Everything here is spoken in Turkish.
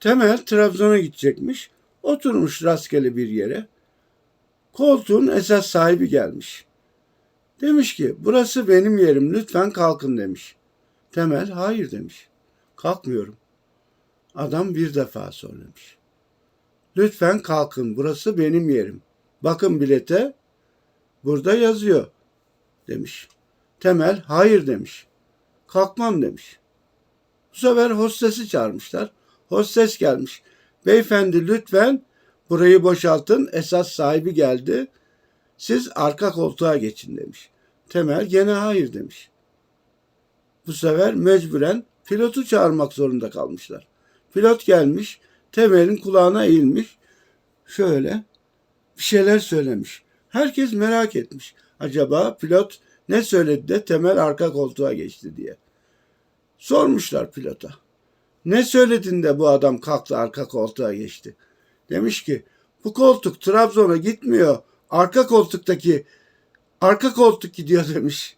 Temel Trabzon'a gidecekmiş. Oturmuş rastgele bir yere. Koltuğun esas sahibi gelmiş. Demiş ki burası benim yerim lütfen kalkın demiş. Temel hayır demiş. Kalkmıyorum. Adam bir defa söylemiş. Lütfen kalkın burası benim yerim. Bakın bilete burada yazıyor demiş. Temel hayır demiş. Kalkmam demiş. Bu sefer hostesi çağırmışlar. Hostes gelmiş. Beyefendi lütfen burayı boşaltın. Esas sahibi geldi. Siz arka koltuğa geçin demiş. Temel gene hayır demiş. Bu sefer mecburen pilotu çağırmak zorunda kalmışlar. Pilot gelmiş. Temel'in kulağına eğilmiş. Şöyle bir şeyler söylemiş. Herkes merak etmiş. Acaba pilot ne söyledi de Temel arka koltuğa geçti diye. Sormuşlar pilota. Ne söyledin de bu adam kalktı arka koltuğa geçti? Demiş ki bu koltuk Trabzon'a gitmiyor. Arka koltuktaki arka koltuk gidiyor demiş.